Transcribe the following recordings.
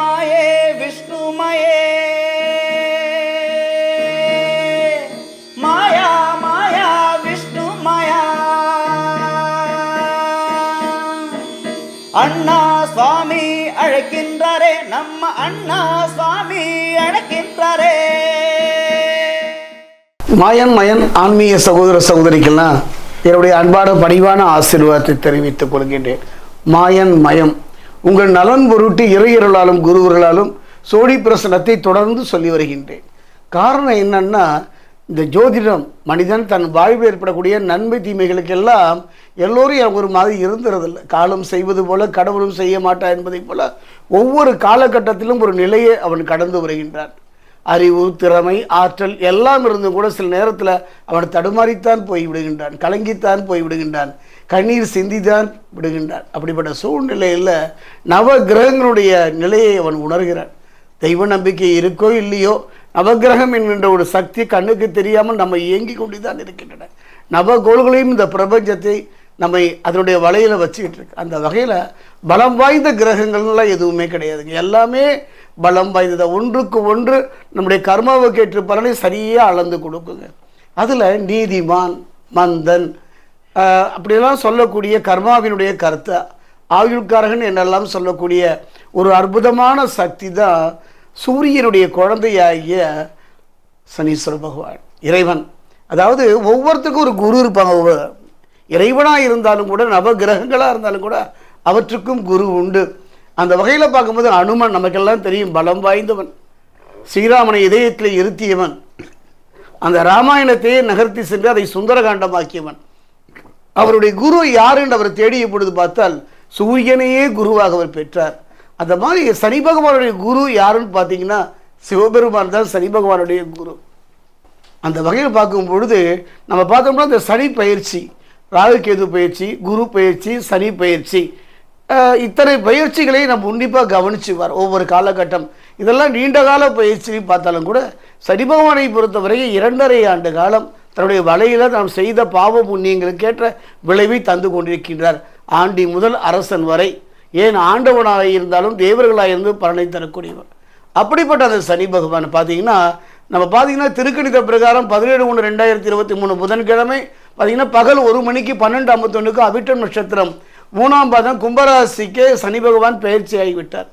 மாயே விஷ்ணுமயே. மாயா மாயா விஷ்ணு மாயா அண்ணா சுவாமி அழைக்கின்றாரே நம்ம அண்ணா சுவாமி அழைக்கின்றாரே. மாயன் மயன் ஆன்மீக சகோதர சகோதரிக்கெல்லாம் என்னுடைய அன்பான பணிவான ஆசீர்வாதத்தை தெரிவித்துக் கொள்கின்றேன். மாயன் மயம் உங்கள் நலன் பொருட்டு இறையர்களாலும் குருவர்களாலும் சோழி பிரசனத்தை தொடர்ந்து சொல்லி வருகின்றேன். காரணம் என்னன்னா இந்த ஜோதிடம் மனிதன் தன் வாழ்வு ஏற்படக்கூடிய நன்மை தீமைகளுக்கெல்லாம் எல்லோரும் ஒரு மாதிரி இருந்துறதில்லை. காலம் செய்வது போல கடவுளும் செய்ய மாட்டான் என்பதைப் போல ஒவ்வொரு காலகட்டத்திலும் ஒரு நிலையை அவன் கடந்து வருகின்றான். அறிவு திறமை ஆற்றல் எல்லாம் இருந்தும் கூட சில நேரத்தில் அவன் தடுமாறித்தான் போய் விடுகின்றான் கலங்கித்தான் போய் விடுகின்றான் கண்ணீர் சிந்தித்தான் விடுகின்றான். அப்படிப்பட்ட சூழ்நிலையில் நவ கிரகங்களுடைய நிலையை அவன் உணர்கிறான். தெய்வ நம்பிக்கை இருக்கோ இல்லையோ நவகிரகம் என்கின்ற ஒரு சக்தி கண்ணுக்கு தெரியாமல் நம்ம இயங்கி கொண்டு தான் இருக்கின்றன. நவகோள்களையும் இந்த பிரபஞ்சத்தை நம்மை அதனுடைய வலையில் வச்சுக்கிட்டு இருக்கு. அந்த வகையில் பலம் வாய்ந்த கிரகங்கள்லாம் எதுவுமே கிடையாதுங்க. எல்லாமே பலம் வாய்ந்தது. ஒன்றுக்கு ஒன்று நம்முடைய கர்மாவுக்கு ஏற்ற பலனை சரியாக அளந்து கொடுக்குங்க. அதில் நீதிமான் மந்தன் அப்படிலாம் சொல்லக்கூடிய கர்மாவினுடைய கருத்தை ஆயுள்காரகன் என்னெல்லாம் சொல்லக்கூடிய ஒரு அற்புதமான சக்தி தான் சூரியனுடைய குழந்தையாகிய சனீஸ்வர பகவான் இறைவன். அதாவது ஒவ்வொருத்தருக்கும் ஒரு குரு இருப்பாங்க ஒவ்வொரு இறைவனாக இருந்தாலும் கூட நவ கிரகங்களாக இருந்தாலும் கூட அவற்றுக்கும் குரு உண்டு. அந்த வகையில் பார்க்கும்போது அனுமன் நமக்கெல்லாம் தெரியும் பலம் வாய்ந்தவன். ஸ்ரீராமனை இதயத்தில் இருத்தியவன். அந்த ராமாயணத்தையே நகர்த்தி சென்று அதை சுந்தரகாண்டமாக்கியவன். அவருடைய குரு யார் என்று அவர் தேடிய பொழுது பார்த்தால் சூரியனையே குருவாக அவர் பெற்றார். அந்த மாதிரி சனி பகவானுடைய குரு யாருன்னு பார்த்தீங்கன்னா சிவபெருமான் தான் சனி பகவானுடைய குரு. அந்த வகையில் பார்க்கும் பொழுது நம்ம பார்த்தோம்னா இந்த சனி பயிற்சி ராகுகேது பயிற்சி குரு பயிற்சி சனி பயிற்சி. இத்தனை பயிற்சிகளை நம்ம உன்னிப்பாக கவனிச்சுவார் ஒவ்வொரு காலகட்டம். இதெல்லாம் நீண்ட கால பயிற்சி பார்த்தாலும் கூட சனி பகவானை பொறுத்தவரை இரண்டரை ஆண்டு காலம் தன்னுடைய வலையில் நாம் செய்த பாவ புண்ணியங்களுக்கேற்ற விளைவை தந்து கொண்டிருக்கின்றார். ஆண்டி முதல் அரசன் வரை. ஏன் ஆண்டவனாக இருந்தாலும் தேவர்களாக இருந்து பலனை தரக்கூடியவர். அப்படிப்பட்ட அந்த சனி பகவான் பார்த்தீங்கன்னா நம்ம பார்த்தீங்கன்னா திருக்கணித பிரகாரம் பதினேழு ஒன்று ரெண்டாயிரத்தி இருபத்தி மூணு புதன்கிழமை பார்த்தீங்கன்னா பகல் ஒரு மணிக்கு பன்னெண்டு ஐம்பத்தொன்றுக்கு அவிட்டம் நட்சத்திரம். மூணாம் பாதம் கும்பராசிக்கு சனி பகவான் பயிற்சி ஆகிவிட்டார்.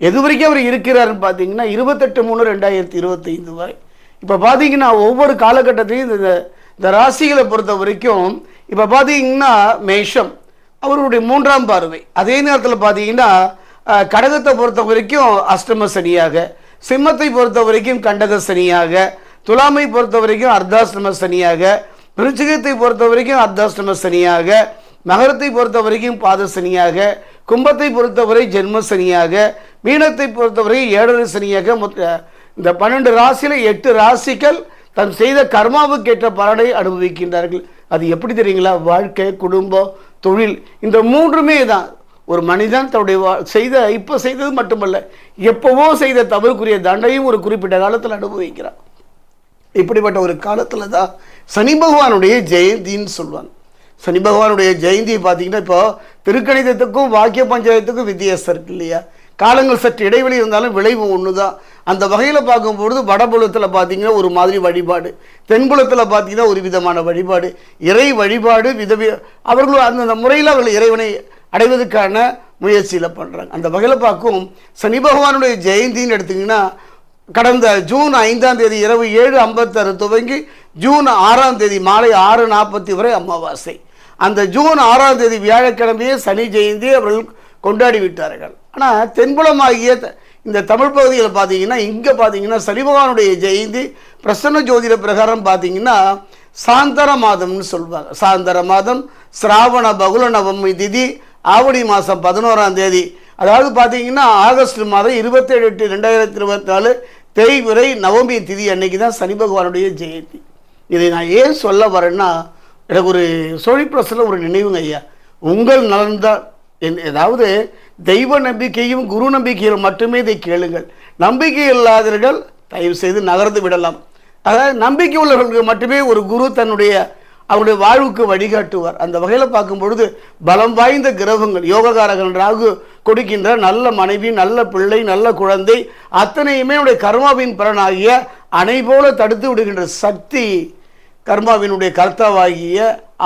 எது வரைக்கும் அவர் இருக்கிறாருன்னு பார்த்தீங்கன்னா இருபத்தெட்டு மூணு ரெண்டாயிரத்தி இருபத்தைந்து வரை. இப்போ பார்த்தீங்கன்னா ஒவ்வொரு காலகட்டத்திலையும் இந்த இந்த ராசிகளை பொறுத்த வரைக்கும் இப்போ பார்த்தீங்கன்னா மேஷம் அவருடைய மூன்றாம் பார்வை. அதே நேரத்தில் பார்த்தீங்கன்னா கடகத்தை பொறுத்த வரைக்கும் அஷ்டம சனியாக சிம்மத்தை பொறுத்த வரைக்கும் கண்டக சனியாக துலாமை பொறுத்த வரைக்கும் அர்த்தாஷ்டம சனியாக விருச்சிகத்தை பொறுத்த வரைக்கும் அர்த்தாஷ்டம சனியாக மகரத்தை பொறுத்த வரைக்கும் பாத சனியாக கும்பத்தை பொறுத்தவரை ஜென்ம சனியாக மீனத்தை பொறுத்தவரை ஏழரை சனியாக மொத்த இந்த பன்னெண்டு ராசியில் எட்டு ராசிகள் தன் செய்த கர்மாவுக்கு ஏற்ற பலனை அனுபவிக்கின்றார்கள். அது எப்படி தெரியுங்களா? வாழ்க்கை குடும்பம் தொழில் இந்த மூன்றுமே தான். ஒரு மனிதன் தன்னுடைய வா- செய்த இப்போ செய்தது மட்டுமல்ல எப்போவோ செய்த தவறுக்குரிய தண்டையும் ஒரு குறிப்பிட்ட காலத்தில் அனுபவிக்கிறான். இப்படிப்பட்ட ஒரு காலத்தில் தான் சனி பகவானுடைய ஜெயந்தின்னு சொல்லுவாங்க. சனி பகவானுடைய ஜெயந்தி பார்த்தீங்கன்னா இப்போ திருக்கணிதத்துக்கும் வாக்கிய பஞ்சாயத்துக்கும் வித்தியாசம் இருக்கு இல்லையா? காலங்கள் சற்று இடைவெளி இருந்தாலும் விளைவு ஒன்று தான் அந்த வகையில் பார்க்கும்பொழுது வடபுலத்தில் பார்த்தீங்கன்னா ஒரு மாதிரி வழிபாடு தென்புலத்தில் பார்த்தீங்கன்னா ஒரு விதமான வழிபாடு இறை வழிபாடு விதவி அவர்களும் அந்தந்த முறையில் அவர்கள் இறைவனை அடைவதற்கான முயற்சியில் பண்ணுறாங்க அந்த வகையில் பார்க்கும் சனி பகவானுடைய ஜெயந்தின்னு எடுத்திங்கன்னா கடந்த ஜூன் ஐந்தாம் தேதி இரவு ஏழு ஐம்பத்தாறு துவங்கி ஜூன் ஆறாம் தேதி மாலை ஆறு நாற்பத்தி வரை அமாவாசை. அந்த ஜூன் ஆறாம் தேதி வியாழக்கிழமையே சனி ஜெயந்தி அவர்கள் கொண்டாடி விட்டார்கள். ஆனால் தென்புலமாகிய த- இந்த தமிழ் பகுதியில் பார்த்தீங்கன்னா இங்கே பார்த்தீங்கன்னா சனி பகவானுடைய ஜெயந்தி பிரசன்ன ஜோதிட பிரகாரம் பார்த்தீங்கன்னா சாந்தர மாதம்னு சொல்லுவாங்க சாந்தர மாதம் சிராவண பகுல நவமி திதி ஆவணி மாதம் பதினோராம் தேதி. அதாவது பார்த்தீங்கன்னா ஆகஸ்ட் மாதம் இருபத்தேழு எட்டு ரெண்டாயிரத்தி இருபத்தி நாலு தேய்விரை நவமி திதி அன்னைக்கு தான் சனி பகவானுடைய ஜெயந்தி. இதை நான் ஏன் சொல்ல வரேன்னா எனக்கு ஒரு சோழிப்பிரசில் ஒரு நினைவுங்க ஐயா. உங்கள் நலன்தான். என் ஏதாவது தெய்வ நம்பிக்கையும் குரு நம்பிக்கையும் மட்டுமே இதை கேளுங்கள். நம்பிக்கை இல்லாதவர்கள் தயவு செய்து நகர்ந்து விடலாம். அதாவது நம்பிக்கை உள்ளவர்களுக்கு மட்டுமே ஒரு குரு தன்னுடைய அவருடைய வாழ்வுக்கு வழிகாட்டுவார். அந்த வகையில் பார்க்கும் பொழுது பலம் வாய்ந்த கிரகங்கள் யோககாரகன் ராகு கொடுக்கின்ற நல்ல மனைவி நல்ல பிள்ளை நல்ல குழந்தை அத்தனையுமே உடைய கர்மாவின் பலனாகிய அணை போல தடுத்து விடுகின்ற சக்தி கர்மாவினுடைய கர்த்தாவாகிய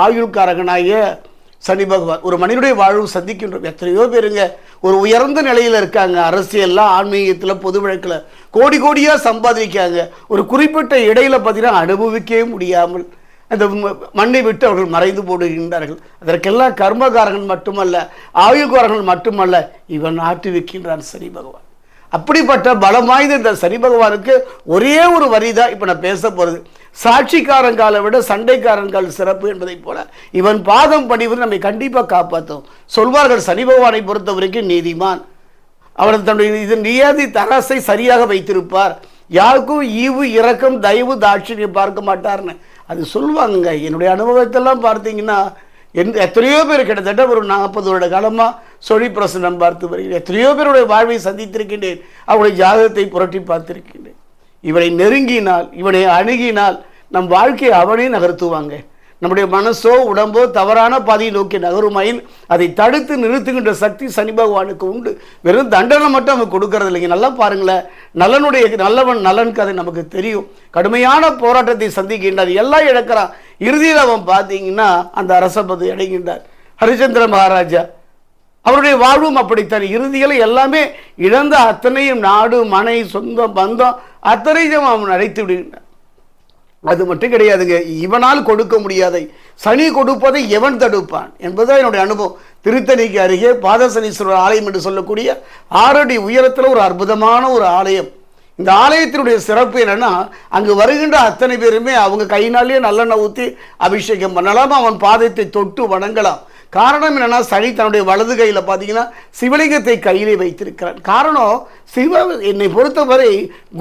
ஆயுள்காரகனாகிய சனி பகவான். ஒரு மனிதனுடைய வாழ்வு சந்திக்கின்றோம் எத்தனையோ பேருங்க. ஒரு உயர்ந்த நிலையில் இருக்காங்க. அரசியலில் ஆன்மீகத்தில் பொது வழக்கில். கோடி கோடியாக சம்பாதிக்காங்க ஒரு குறிப்பிட்ட இடையில் பார்த்தீங்கன்னா அனுபவிக்கவே முடியாமல் அந்த மண்ணை விட்டு அவர்கள் மறைந்து போடுகின்றார்கள். அதற்கெல்லாம் கர்மகாரர்கள் மட்டுமல்ல ஆயுகாரங்கள் மட்டுமல்ல இவன் ஆட்டி வைக்கின்றான் சனி பகவான். அப்படிப்பட்ட பலம் வாய்ந்த இந்த சனி பகவானுக்கு ஒரே ஒரு வரி தான் இப்போ நான் பேச போகிறது சாட்சிக்காரங்காலை விட சண்டைக்காரங்கால் சிறப்பு என்பதைப் போல இவன் பாதம் பணிவது நம்மை கண்டிப்பாக காப்பாற்றும். சொல்வார்கள் சனி பகவானை பொறுத்த வரைக்கும் நீதிமான். அவர் தன்னுடைய இது நியதி தராசை சரியாக வைத்திருப்பார். யாருக்கும் ஈவு இரக்கம் தயவு தாட்சியம் பார்க்க மாட்டார்னு. அது சொல்லுவாங்க என்னுடைய அனுபவத்தெல்லாம் பார்த்தீங்கன்னா எந்த எத்தனையோ பேர் கிட்டத்தட்ட ஒரு நாற்பது வருட காலமாக சொழி பிரசனம் பார்த்து வருகிறேன். எத்தனையோ பேருடைய வாழ்வை சந்தித்திருக்கின்றேன். அவருடைய ஜாதகத்தை புரட்டி பார்த்திருக்கின்றேன். இவனை நெருங்கினால் இவனை அணுகினால் நம் வாழ்க்கையை அவனே நகர்த்துவாங்க. நம்முடைய மனசோ உடம்போ தவறான பாதையை நோக்கி நகருமாயின் அதை தடுத்து நிறுத்துகின்ற சக்தி சனி பகவானுக்கு உண்டு. வெறும் தண்டனை மட்டும் அவன் கொடுக்கறது இல்லைங்க. நல்லா பாருங்களேன். நலனுடைய நல்லவன் நலனுக்கு அது நமக்கு தெரியும். கடுமையான போராட்டத்தை சந்திக்கின்றார் எல்லாம் இழக்கிறான். இறுதியில் அவன் பார்த்தீங்கன்னா அந்த அரசபதி அடைகின்றார். ஹரிச்சந்திர மகாராஜா. அவருடைய வாழ்வும் அப்படித்தான். இறுதியில் எல்லாமே இழந்த அத்தனையும் நாடு மனை சொந்தம் பந்தம் அத்தனையும் அவன் அழைத்து விடுகின்றான். அது மட்டும் கிடையாதுங்க. இவனால் கொடுக்க முடியாதை சனி கொடுப்பதை எவன் தடுப்பான்? என்பதுதான் என்னுடைய அனுபவம். திருத்தணிக்கு அருகே பாதசனீஸ்வரர் ஆலயம் என்று சொல்லக்கூடிய ஆறடி உயரத்தில் ஒரு அற்புதமான ஒரு ஆலயம். இந்த ஆலயத்தினுடைய சிறப்பு என்னென்னா அங்கு வருகின்ற அத்தனை பேருமே அவங்க கையினாலேயே நல்லெண்ணெய் ஊற்றி அபிஷேகம் பண்ணலாம். அவன் பாதத்தை தொட்டு வணங்கலாம். காரணம் என்னென்னா சனி தன்னுடைய வலது கையில் பார்த்தீங்கன்னா சிவலிங்கத்தை கையிலே வைத்திருக்கிறான். காரணம் சிவ என்னை பொறுத்தவரை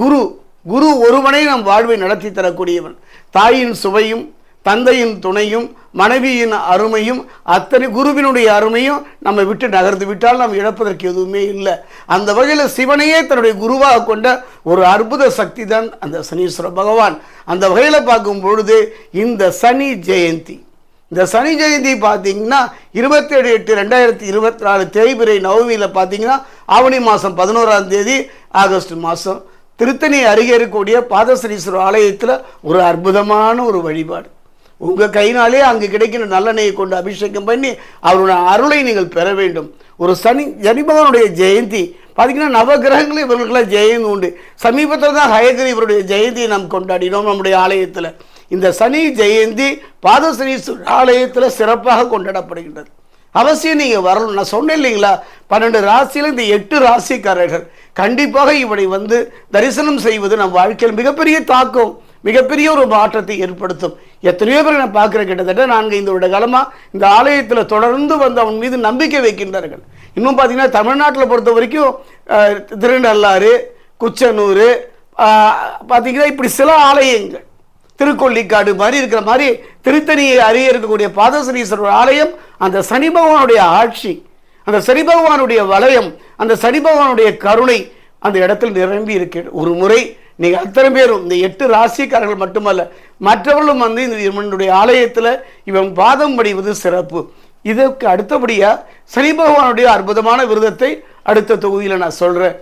குரு குரு ஒருவனை நம் வாழ்வை நடத்தி தரக்கூடியவன். தாயின் சுவையும் தந்தையின் துணையும் மனைவியின் அருமையும் அத்தனை குருவினுடைய அருமையும் நம்ம விட்டு நகர்ந்து விட்டால் நாம் இழப்பதற்கு எதுவுமே இல்லை. அந்த வகையில் சிவனையே தன்னுடைய குருவாக கொண்ட ஒரு அற்புத சக்தி தான் அந்த சனீஸ்வர பகவான். அந்த வகையில் பார்க்கும் பொழுது இந்த சனி ஜெயந்தி. இந்த சனி ஜெயந்தி பார்த்தீங்கன்னா இருபத்தேழு எட்டு ரெண்டாயிரத்தி இருபத்தி நாலு தேய்பிரை நவமியில் பார்த்தீங்கன்னா ஆவணி மாதம் பதினோராம் தேதி ஆகஸ்ட் மாதம் திருத்தணி அருகே இருக்கக்கூடிய பாதசனீஸ்வரர் ஆலயத்தில் ஒரு அற்புதமான ஒரு வழிபாடு. உங்கள் கையினாலே அங்கே கிடைக்கிற நல்லெண்ணெயை கொண்டு அபிஷேகம் பண்ணி அவருடைய அருளை நீங்கள் பெற வேண்டும். ஒரு சனி சனிபகவனுடைய ஜெயந்தி பார்த்தீங்கன்னா நவகிரகங்களும் இவர்களுக்கெல்லாம் ஜெயந்தி உண்டு. சமீபத்தில் தான் ஹயகிரி இவருடைய ஜெயந்தியை நாம் கொண்டாடினோம் நம்முடைய ஆலயத்தில். இந்த சனி ஜெயந்தி பாதசனீஸ்வரர் ஆலயத்தில் சிறப்பாக கொண்டாடப்படுகின்றது. அவசியம் நீங்கள் வரணும். நான் சொன்னேன் இல்லைங்களா? பன்னெண்டு ராசியில் இந்த எட்டு ராசிக்காரர்கள். கண்டிப்பாக இவனை வந்து தரிசனம் செய்வது நம் வாழ்க்கையில் மிகப்பெரிய தாக்கம் மிகப்பெரிய ஒரு மாற்றத்தை ஏற்படுத்தும். எத்தனையோ பேர் நான் பார்க்குறேன் கிட்டத்தட்ட நான்கு ஐந்து வருட காலமாக இந்த ஆலயத்தில் தொடர்ந்து வந்து அவன் மீது நம்பிக்கை வைக்கின்றார்கள். இன்னும் பார்த்தீங்கன்னா தமிழ்நாட்டில் பொறுத்த வரைக்கும் திருநள்ளாறு குச்சனூர் பார்த்தீங்கன்னா இப்படி சில ஆலயங்கள் திருக்கொல்லிக்காடு மாதிரி இருக்கிற மாதிரி திருத்தணியை அறிய இருக்கக்கூடிய பாதசனீஸ்வரர் ஆலயம் அந்த சனி பகவானுடைய ஆட்சி அந்த சனி பகவானுடைய வலயம் அந்த சனி பகவானுடைய கருணை அந்த இடத்தில் நிரம்பி இருக்கிறது ஒரு முறை நீங்கள் அத்தனை பேரும் இந்த எட்டு ராசிக்காரர்கள் மட்டுமல்ல மற்றவர்களும் வந்து இந்த இவனுடைய ஆலயத்தில் இவன் பாதம் படிவது சிறப்பு. இதற்கு அடுத்தபடியாக சனி பகவானுடைய அற்புதமான விரதத்தை அடுத்த தொகுதியில் நான் சொல்கிறேன்